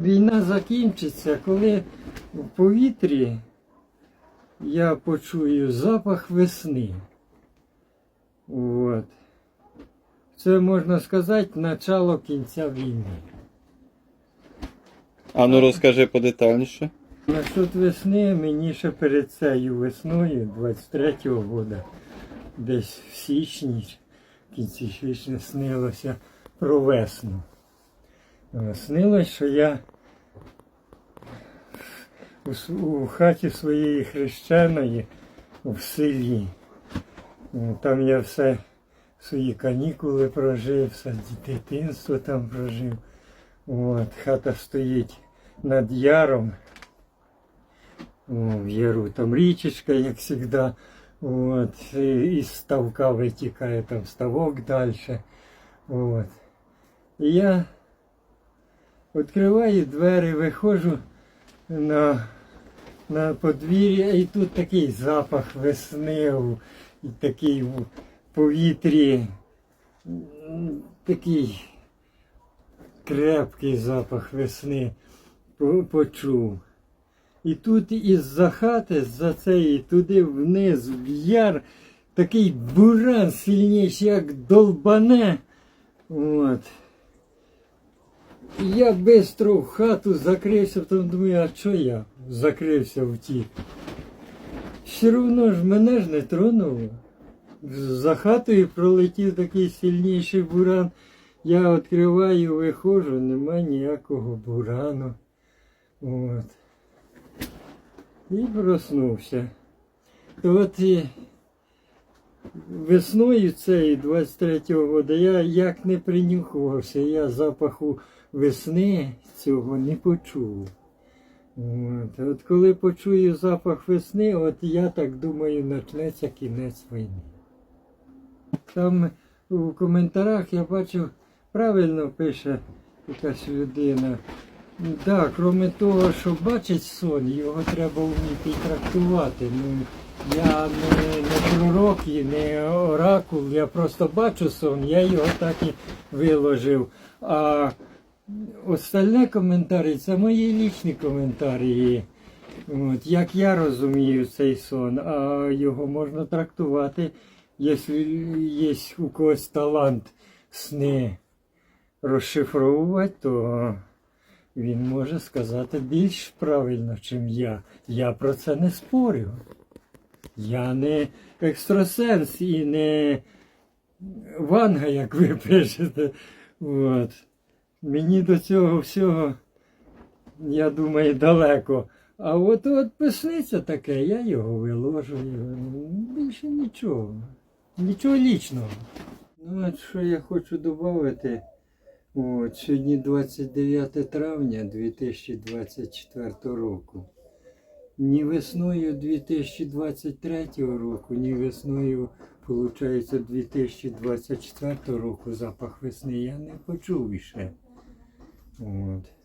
Війна закінчиться, коли в повітрі я почую запах весни. От. Це можна сказати начало кінця війни. А ну розкажи подетальніше. Насчет весни мені ще перед цією весною 23-го года, десь в січні, в кінці січня снилося про весну. Снилось, що я у, с- у хаті своєї хрещеної в селі. Е, Там я все свої канікули прожив, все дитинство там прожив. От, хата стоїть над яром. О, в яру там річечка, як завжди. От, і- із ставка витікає там ставок далі. От. І я відкриваю двері, виходжу на, на подвір'я, і тут такий запах весни, і такий в повітрі, такий крепкий запах весни почув. І тут із-за хати, з-за цієї, туди вниз, в яр, такий буран сильніший, як долбане. От. Я швидко в хату закрився, потім думаю, а що я закрився втік? Все одно ж мене ж не тронуло. За хатою пролетів такий сильніший буран. Я відкриваю, виходжу, нема ніякого бурану. От. І проснувся. То от весною цієї 23-го года я як не принюхувався, я запаху весни цього не почув. От, от коли почую запах весни, от я так думаю, почнеться кінець війни. Там у коментарях я бачив, правильно пише якась людина. Так, крім того, що бачить сон, його треба вміти трактувати. Ну, я не, не пророк і не оракул, я просто бачу сон, я його так і виложив. А остальне коментарі це мої лічні коментарі. От, як я розумію цей сон, а його можна трактувати, якщо є у когось талант сни розшифровувати, то він може сказати більш правильно, чим я. Я про це не спорю. Я не екстрасенс і не ванга, як ви пишете. От. Мені до цього всього, я думаю, далеко. А от от писниця таке, я його виложую. Більше нічого. Нічого лічного. Ну, от що я хочу додати. Сьогодні 29 травня 2024 року. Ні весною 2023 року, ні весною, виходить, 2024 року запах весни я не почув іще. От.